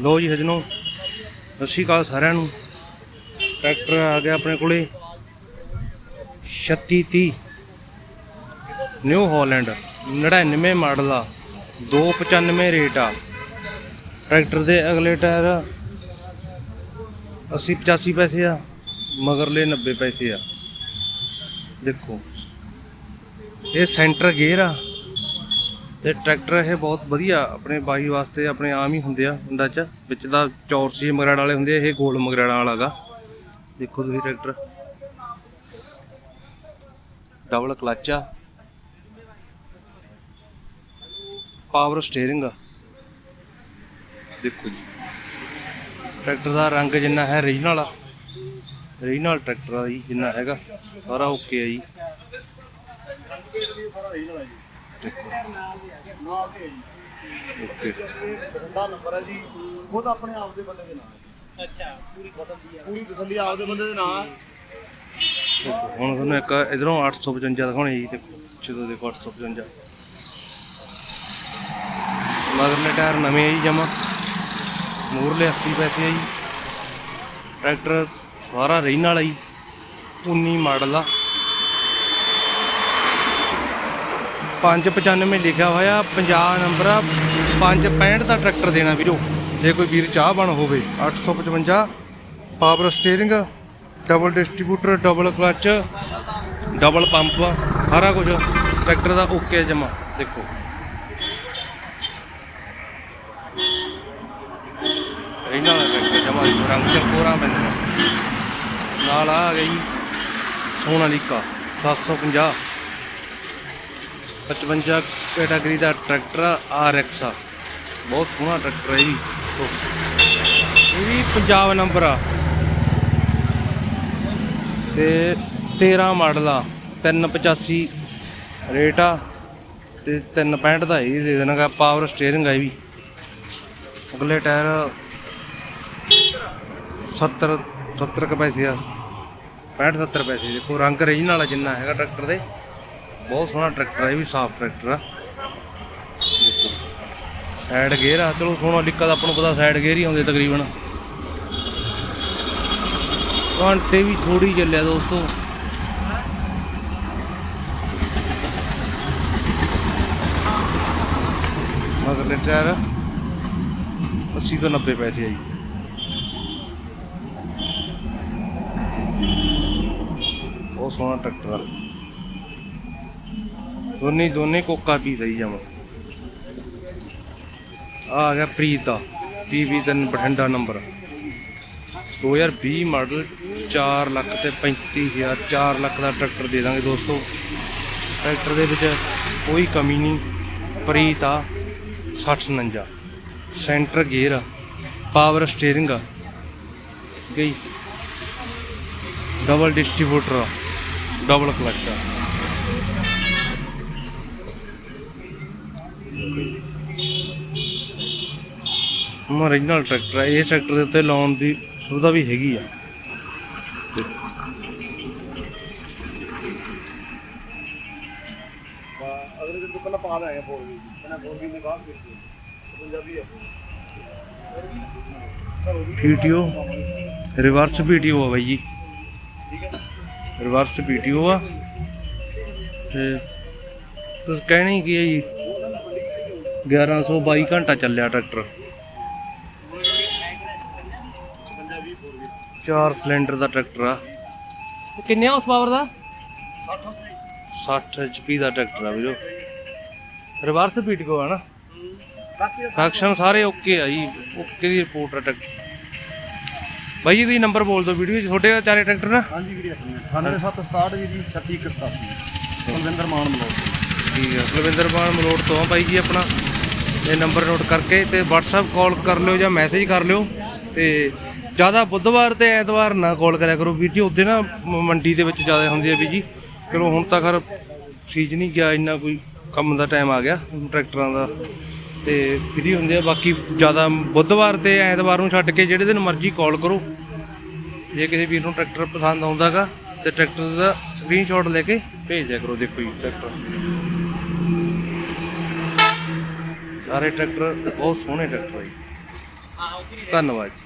ਲੋ ਜੀ ਹਜਨੋ, ਸਤਿ ਸ਼੍ਰੀ ਅਕਾਲ ਸਾਰਿਆਂ ਨੂੰ। ਟਰੈਕਟਰ ਆ ਗਿਆ ਆਪਣੇ ਕੋਲੇ। 3630 ਨਿਊ ਹਾਲੈਂਡ 99 ਮਾਡਲ ਆ 295 ਰੇਟ ਆ। ਟਰੈਕਟਰ ਦੇ ਅਗਲੇ ਟਾਇਰ 80 85 ਪੈਸੇ ਆ, ਮਗਰਲੇ 90 ਪੈਸੇ ਆ। ਦੇਖੋ, ਇਹ ਸੈਂਟਰ ਗੇਅਰ ਆ। ਤੇ ਟਰੈਕਟਰ ਇਹ ਬਹੁਤ ਵਧੀਆ ਆਪਣੇ ਬਾਈ ਵਾਸਤੇ ਆਪਣੇ ਆਮ ਹੀ ਹੁੰਦੇ ਆ ਪਿੰਡਾਂ 'ਚ, ਵਿੱਚ ਦਾ ਚੌਰਸੀ ਮਗਰਾੜ ਵਾਲੇ ਹੁੰਦੇ ਆ, ਇਹ ਗੋਲ ਮਗਰਾੜਾਂ ਵਾਲਾਗਾ ਦੇਖੋ ਤੁਸੀਂ ਟਰੈਕਟਰ। ਡਬਲ ਕਲਚ ਆ। ਪਾਵਰ ਸਟੀਅਰਿੰਗ ਆ। ਦੇਖੋ ਜੀ। ਟਰੈਕਟਰ ਦਾ ਰੰਗ ਜਿੰਨਾ ਹੈ ਰੀਜਨਲ ਆ। ਰੀਜਨਲ ਟਰੈਕਟਰ ਆ ਜੀ, ਜਿੰਨਾ ਹੈਗਾ, ਸਾਰਾ ਓਕੇ ਆ ਜੀ। ਓਕੇ ਠੰਡਾ ਨੰਬਰ ਹੈ ਜੀ। ਖੁਦ ਆਪਣੇ ਆਪ ਦੇ ਬੰਦੇ ਦੇ ਨਾਂ ਹੈ। ਅੱਛਾ ਪੂਰੀ ਤਸੱਲੀ ਆ। ਪੂਰੀ ਤਸੱਲੀ ਆਪ ਦੇ ਬੰਦੇ ਦੇ ਨਾਂ ਹੈ। ਦੇਖੋ, ਹੁਣ ਤੁਹਾਨੂੰ ਇੱਕ ਇਧਰੋਂ 855 ਦਿਖਾਉਣੇ ਜੀ ਦੇਖੋ ਜਦੋਂ ਦੇਖੋ 855 ਮਗਰਲੇ ਟਾਇਰ ਨਵੇਂ ਆ ਜੀ ਜਮਾ। ਮੂਰਲੇ 80 ਪੈਸੇ ਆ ਜੀ। ਟਰੈਕਟਰ ਸਾਰਾ ਰਹਿਣ ਵਾਲਾ ਜੀ। 19 ਮਾਡਲ ਆ। 595 ਲਿਖਿਆ ਹੋਇਆ 50 ਨੰਬਰ ਆ 565 ਦਾ ਟਰੈਕਟਰ ਦੇਣਾ ਵੀਰੋ। ਜੇ ਕੋਈ ਵੀਰ ਚਾਹ ਬਣ ਹੋਵੇ 855 power steering, double distributor, double clutch, double pump, ਸਾਰਾ ਕੁਝ ਟਰੈਕਟਰ ਦਾ ਓਕੇ ਜਮਾ, ਦੇਖੋ। ਇਹਨਾਂ ਦਾ ਟਰੈਕਟਰ ਜਮਾ ਰੰਗ ਚਲਕੋਰਾ ਪੈਂਦਾ ਨਾਲ ਆ ਗਈ ਸੋਨਾਲੀਕਾ 750 55 ਕੈਟਾਗਰੀ ਦਾ ਟਰੈਕਟਰ ਆਰ ਐਕਸ ਆ। ਬਹੁਤ ਸੋਹਣਾ ਟਰੈਕਟਰ ਹੈ ਜੀ। ਇਹ ਵੀ ਪੰਜਾਬ ਨੰਬਰ ਆ। ਤੇ 13 ਮਾਡਲ ਆ। 385 ਰੇਟ ਆ। ਤੇ 365 ਦਾ ਇਹ ਦੇ ਦੇਣਾਗਾ। ਪਾਵਰ ਸਟੀਅਰਿੰਗ ਆ ਇਹ ਵੀ। ਅਗਲੇ ਟਾਇਰ 70 70 ਕੁ ਪੈਸੇ ਆ। 65 70 ਪੈਸੇ। ਦੇਖੋ ਰੰਗ ਰੀਜਨਲ ਆ ਜਿੰਨਾ ਹੈਗਾ ਟਰੈਕਟਰ ਦੇ। ਬਹੁਤ ਸੋਹਣਾ ਟਰੈਕਟਰ ਆ ਇਹ ਵੀ ਸਾਫ਼ ਟਰੈਕਟਰ ਆ। ਸਾਈਡ ਗੇਅਰ ਆ, ਚਲੋ ਸੋਹਣਾ ਲਿਕਾ ਦਾ ਆਪਾਂ ਨੂੰ ਪਤਾ ਸਾਈਡ ਗੇਅਰ ਹੀ ਆਉਂਦੇ ਤਕਰੀਬਨ। ਘੰਟੇ ਵੀ ਥੋੜੀ ਚੱਲਿਆ ਦੋਸਤੋ। ਮਗਰਲੇ ਟਾਇਰ 80 ਤੋਂ 90 ਪੈਸੇ ਆ ਜੀ। ਬਹੁਤ ਸੋਹਣਾ ਟਰੈਕਟਰ ਆ। ਦੋਨੇ ਦੋਨੇ ਕੋਕਾ ਪੀ ਸਹੀ ਜਾਵਾਂ। ਆ ਗਿਆ ਪ੍ਰੀਤ ਦਾ। ਪੀਵੀ ਤਿੰਨ ਬਠਿੰਡਾ ਨੰਬਰ 2020 ਮਾਡਲ 4 ਲੱਖ ਤੇ 35000 4 ਲੱਖ ਦਾ ਟਰੈਕਟਰ ਦੇ ਦਾਂਗੇ ਦੋਸਤੋ। ਟਰੈਕਟਰ ਦੇ ਵਿੱਚ ਕੋਈ ਕਮੀ ਨਹੀਂ। ਪ੍ਰੀਤ ਆ 6049 ਸੈਂਟਰ ਗੇਅਰ ਆ। ਪਾਵਰ ਸਟੀਅਰਿੰਗ ਆ। ਗਈ। ਡਬਲ ਡਿਸਟ੍ਰੀਬਿਊਟਰ ਆ। ਡਬਲ ਕਲਚ ਆ। ਓਰੀਜਨਲ ਟਰੈਕਟਰ ਹੈ ਇਹ ਟਰੈਕਟਰ ਦੇ ਉੱਤੇ ਲਾਉਣ ਦੀ ਸੁਵਿਧਾ ਵੀ ਹੈਗੀ ਆ। ਅਗਲੇ ਦਿਨ ਤੋਂ ਪਹਿਲਾਂ ਪਾ ਲਿਆ ਫੋਰ ਵੀ। ਕਹਿੰਦਾ ਫੋਰ ਵੀ ਨੇ ਬਾਹਰ ਕੀਤੀ। ਪੰਜਾਬੀ ਹੈ ਪੀਟੀਓ ਰਿਵਰਸ ਪੀਟੀਓ ਆ ਬਾਈ ਜੀ। ਰਿਵਰਸ ਪੀਟੀਓ ਆ। ਤੇ ਤੁਸੀਂ ਕਹਿਣੀ ਕੀ ਹੈ ਜੀ? 1122 ਘੰਟਾ ਚੱਲਿਆ ਟਰੈਕਟਰ। 4 ਸਿਲੰਡਰ ਦਾ ਟਰੈਕਟਰ ਆ। ਕਿੰਨੇ ਹਾਊਸ ਪਾਵਰ ਦਾ? 60 60 HP ਦਾ ਟਰੈਕਟਰ ਆ ਵੀਰੋ। ਰਿਵਰਸ ਪੀਟੀਓ ਆ ਨਾ। ਬਾਕੀ ਫੈਕਸ਼ਨ ਸਾਰੇ ਓਕੇ ਆ ਜੀ ਓਕੇ ਦੀ ਰਿਪੋਰਟ ਆ ਟਰੈਕਟਰ। ਬਾਈ ਜੀ ਤੁਸੀਂ ਨੰਬਰ ਬੋਲ ਦਿਓ ਵੀਡੀਓ 'ਚ ਤੁਹਾਡੇ ਚਾਰੇ ਟਰੈਕਟਰ ਨਾ। ਹਾਂਜੀ ਵੀਰੇ 9767 ਜੀ 3687 ਕੁਲਵਿੰਦਰ ਮਾਨ ਮਲੋਟ ਠੀਕ ਹੈ ਕੁਲਵਿੰਦਰ ਪਾਲ ਮਲੋਟ ਤੋਂ ਆ ਬਾਈ ਜੀ ਆਪਣਾ। ਇਹ ਨੰਬਰ ਨੋਟ ਕਰਕੇ ਤੇ WhatsApp ਕਾਲ ਕਰ ਲਿਓ ਜਾਂ ਮੈਸੇਜ ਕਰ ਲਿਓ ਤੇ ਜ਼ਿਆਦਾ ਬੁੱਧਵਾਰ ਤੇ ਐਤਵਾਰ ਨਾ ਕਾਲ ਕਰਿਆ ਕਰੋ ਵੀਰ ਜੀ, ਉਹਦੇ ਨਾ ਮੰਡੀ ਦੇ ਵਿੱਚ ਜ਼ਿਆਦਾ ਹੁੰਦੀ ਹੈ ਵੀ ਜੀ। ਚਲੋ ਹੁਣ ਤਾਂ ਖਰ ਸੀਜ਼ਨ ਹੀ ਗਿਆ, ਇੰਨਾ ਕੋਈ ਕੰਮ ਦਾ ਟਾਈਮ ਆ ਗਿਆ, ਟਰੈਕਟਰਾਂ ਦਾ। ਤੇ ਫ੍ਰੀ ਹੁੰਦੇ ਆ, ਬਾਕੀ ਜ਼ਿਆਦਾ ਬੁੱਧਵਾਰ ਤੇ ਐਤਵਾਰ ਨੂੰ ਛੱਡ ਕੇ ਜਿਹੜੇ ਦਿਨ ਮਰਜ਼ੀ ਕਾਲ ਕਰੋ। ਜੇ ਕਿਸੇ ਵੀਰ ਨੂੰ ਟਰੈਕਟਰ ਪਸੰਦ ਆਉਂਦਾਗਾ ਤੇ ਟਰੈਕਟਰ ਦਾ ਸਕਰੀਨਸ਼ਾਟ ਲੈ ਕੇ ਭੇਜ ਦਿਆ ਕਰੋ, ਦੇਖੋ ਜੀ ਟਰੈਕਟਰ। ਸਾਰੇ ਟਰੈਕਟਰ ਬਹੁਤ ਸੋਹਣੇ ਟਰੈਕਟਰ ਹੈ ਜੀ। ਧੰਨਵਾਦ ਜੀ।